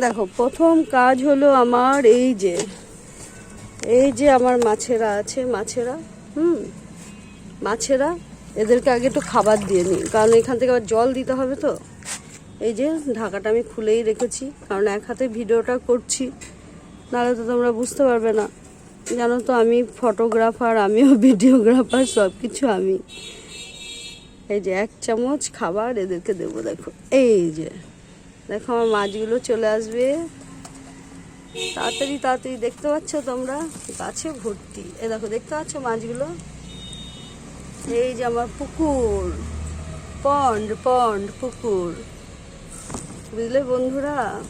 দেখো, প্রথম কাজ হলো আমার এই যে এই যে আমার মাছেরা আছে, মাছেরা, হুম, মাছেরা, এদেরকে আগে একটু খাবার দিয়ে নিই, কারণ এখান থেকে আবার জল দিতে হবে তো। এই যে ঢাকাটা আমি খুলেই রেখেছি, কারণ এক হাতে ভিডিওটা করছি, নাহলে তো তোমরা বুঝতে পারবে না। জানো তো আমি ফটোগ্রাফার, আমিও ভিডিওগ্রাফার সব কিছু আমি। এই যে এক চামচ খাবার এদেরকে দেবো, দেখো, এই যে। দেখো, আমার মাছগুলো চলে আসবে। তাড়াতাড়ি তাড়াতাড়ি, দেখতে পাচ্ছ তোমরা? গাছে ভর্তি। এ দেখো, দেখতে পাচ্ছ মাছগুলো? এই যে আমার পুকুর। পন্ড পন্ড পুকুর। বুঝলে বন্ধুরা?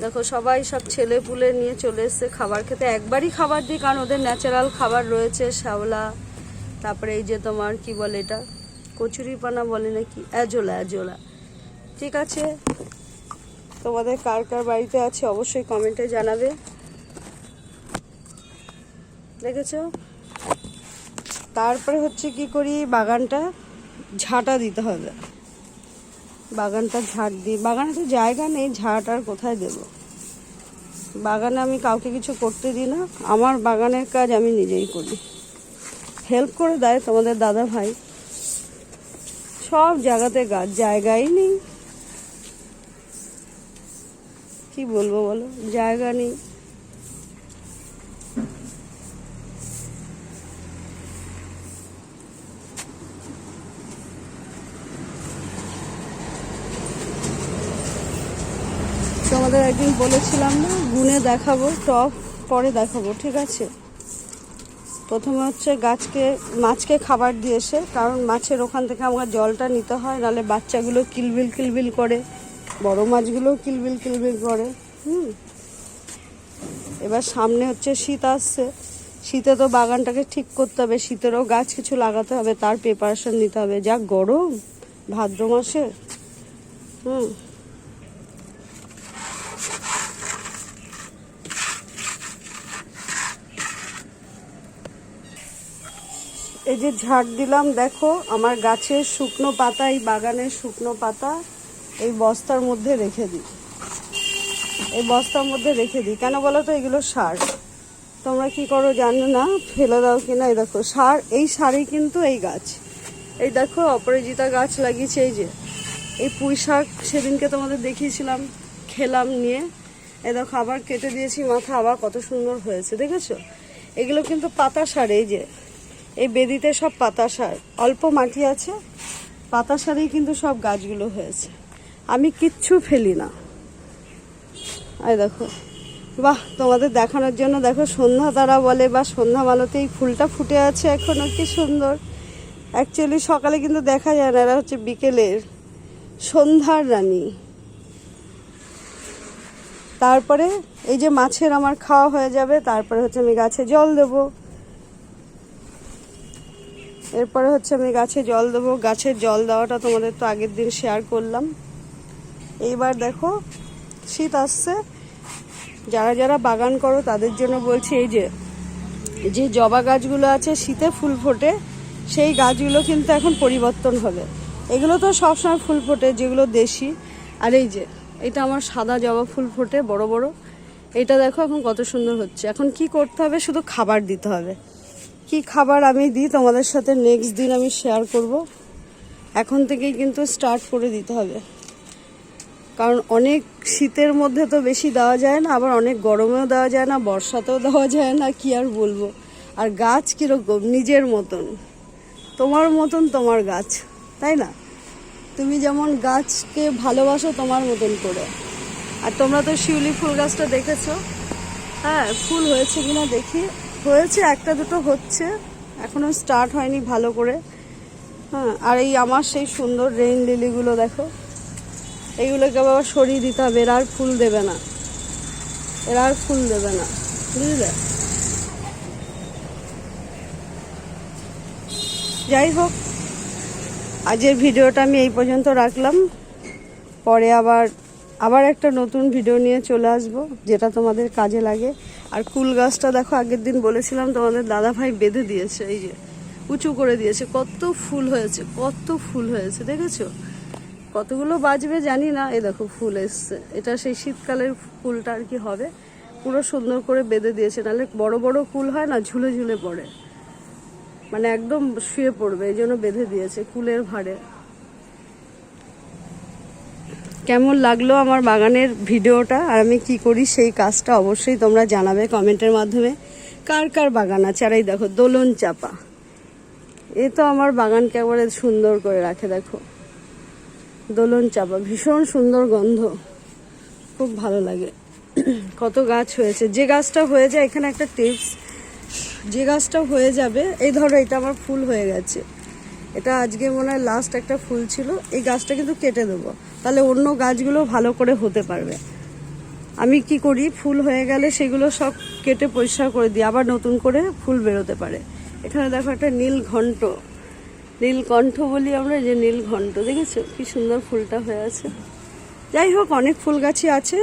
দেখো, সবাই সব ছেলে পুলে নিয়ে চলে এসছে খাবার খেতে। একবারই খাবার দিই, কারণ ওদের ন্যাচারাল খাবার রয়েছে, শ্যাওলা। তারপরে এই যে তোমার কি বলে এটা? কচুরি পানা বলে নাকি? Azolla azolla. ঠিক আছে? তোমাদের কার কার বাড়িতে আছে অবশ্যই কমেন্টে জানাবে। দেখেছ? তারপরে হচ্ছে কি করি, বাগানটা ঝাঁটা দিতে হবে। বাগানটা ঝাঁট দিই বাগানে তো জায়গা নেই ঝাড় আর কোথায় দেব? বাগানে আমি কাউকে কিছু করতে দিই না, আমার বাগানের কাজ আমি নিজেই করি। হেল্প করে দেয় তোমাদের দাদা ভাই। সব জায়গাতে গাছ জায়গাই নেই। কি বলব বলো? জায়গা নেই। তোমাদের একদিন বলেছিলাম না, গুনে দেখাবো, টপ পরে দেখাবো, ঠিক আছে? প্রথমে হচ্ছে গাছকে, মাছকে খাবার দিয়ে এসে কারণ মাছের ওখান থেকে আমার জলটা নিতে হয়, নাহলে বাচ্চাগুলো কিলবিল কিলবিল করে। বড় মাছগুলোও কিলবিল কিলবিল করে, হুম। এবার সামনে হচ্ছে শীত আসছে। শীতে তো বাগানটাকে ঠিক করতে হবে, শীতেরও গাছ কিছু লাগাতে হবে, তার প্রিপারেশন নিতে হবে। যা গরম, ভাদ্র মাসে, হুম। এই যে ঝাড় দিলাম, দেখো, আমার গাছের শুকনো পাতা, এই বাগানের শুকনো পাতা। এই বস্তার মধ্যে রেখে দিই। এই বস্তার মধ্যে রেখে দিই। কেন বলো তো? এগুলো সার। তোমরা কি করো জানো না? ফেলে দাও কিনা? এই দেখো, সার, এই সারই কিন্তু এই গাছ। এই দেখো, অপরাজিতা গাছ লাগিয়েছে এই যে। এই পুঁই শাক সেদিনকে তোমাদের দেখিয়েছিলাম, খেলাম নিয়ে। এই দেখো, আবার কেটে দিয়েছি মাথা, আবার কত সুন্দর হয়েছে, দেখেছ? এগুলো কিন্তু পাতা সার এই যে। এই বেদিতে সব পাতা সার। অল্প মাটি আছে, পাতা সারেই কিন্তু সব গাছগুলো হয়েছে। আমি কিচ্ছু ফেলি না। এই দেখো। বাহ, তোমাদের দেখানোর জন্য দেখো সন্ধ্যা তারা বলে, বা সন্ধ্যা মালতে এই ফুলটা ফুটে আছে এখনও, কি সুন্দর। অ্যাকচুয়ালি সকালে কিন্তু দেখা যায় না, এরা হচ্ছে বিকেলের সন্ধ্যার রানী। তারপরে এই যে মাছের আমার খাওয়া হয়ে যাবে, তারপরে হচ্ছে আমি গাছে জল দেবো। এরপরে হচ্ছে আমি গাছে জল দেবো। গাছের জল দেওয়াটা তোমাদের তো আগের দিন শেয়ার করলাম। এইবার দেখো, শীত আসছে। যারা যারা বাগান করো, তাদের জন্য বলছি এই যে যে জবা গাছগুলো আছে শীতে ফুল ফোটে, সেই গাছগুলো কিন্তু এখন পরিবর্তন হবে। এগুলো তো সবসময় ফুল ফোটে, যেগুলো দেশি। আর এই যে, এটা আমার সাদা জবা ফুল ফোটে, বড় বড়। এটা দেখো এখন কত সুন্দর হচ্ছে। এখন কি করতে হবে? শুধু খাবার দিতে হবে। কি খাবার আমি দিই তোমাদের সাথে নেক্সট দিন আমি শেয়ার করব। এখন থেকেই কিন্তু স্টার্ট করে দিতে হবে। কারণ অনেক শীতের মধ্যে তো বেশি দেওয়া যায় না, আবার অনেক গরমেও দেওয়া যায় না, বর্ষাতেও দেওয়া যায় না, কি আর বলব? আর গাছ কীরকম? নিজের মতন। তোমার মতন তোমার গাছ, তাই না? তুমি যেমন গাছকে ভালোবাসো তোমার মতন করে। আর তোমরা তো শিউলি ফুল গাছটা দেখেছ? হ্যাঁ ফুল হয়েছে কিনা দেখি। হয়েছে, একটা দুটো হচ্ছে, এখনও স্টার্ট হয়নি ভালো করে। হ্যাঁ আর এই আমার সেই সুন্দর রেইন লিলিগুলো দেখো। এইগুলোকে আবার সরিয়ে দিতে হবে, এরা আর ফুল দেবে না। এরা আর ফুল দেবে না। বুঝলে? যাই হোক আজের ভিডিওটা আমি এই পর্যন্ত রাখলাম। পরে আবার আবার একটা নতুন ভিডিও নিয়ে চলে আসব, যেটা তোমাদের কাজে লাগে। আর কুল গাছটা দেখো, আগের দিন বলেছিলাম তোমাদের দাদা ভাই বেঁধে দিয়েছে, এই যে উঁচু করে দিয়েছে। কত ফুল হয়েছে, কত ফুল হয়েছে, দেখেছ? কতগুলো বাজবে জানি না। এ দেখো ফুল এসছে। এটা সেই শীতকালের ফুলটা আর কি হবে। পুরো সুন্দর করে বেঁধে দিয়েছে। নাহলে বড় বড় ফুল হয় না, ঝুলে ঝুলে পড়ে। মানে একদম শুয়ে পড়বে, এই জন্য বেঁধে দিয়েছে কুলের ভারে কেমন লাগল আমার বাগানের ভিডিওটা? আর আমি কি করি সেই কাজটা অবশ্যই তোমরা জানাবে কমেন্টের মাধ্যমে। কার কার বাগান আছে? আর এই দেখো, দোলন চাপা। এ তো আমার বাগানকে একবারে সুন্দর করে রাখে, দেখো। দোলন চাপা, ভীষণ সুন্দর গন্ধ। খুব ভালো লাগে। কত গাছ হয়েছে। যে গাছটা হয়ে যায়, এখানে একটা টিপস যে গাছটা হয়ে যাবে, এই ধরো এটা আমার ফুল হয়ে গেছে। এটা আজকে মনে হয় লাস্ট একটা ফুল ছিল, এই গাছটা কিন্তু কেটে দেবো। তাহলে অন্য গাছগুলো ভালো করে হতে পারবে। আমি কি করি? ফুল হয়ে গেলে সেগুলো সব কেটে পরিষ্কার করে দিই, আবার নতুন করে ফুল বেরোতে পারে। এখানে দেখো একটা নীল ঘন্ট। নীলকণ্ঠ বলি আমরা যে নীলকণ্ঠ, দেখেছ? কি সুন্দর ফুলটা হয়ে আছে। যাই হোক, অনেক ফুল গাছই আছে।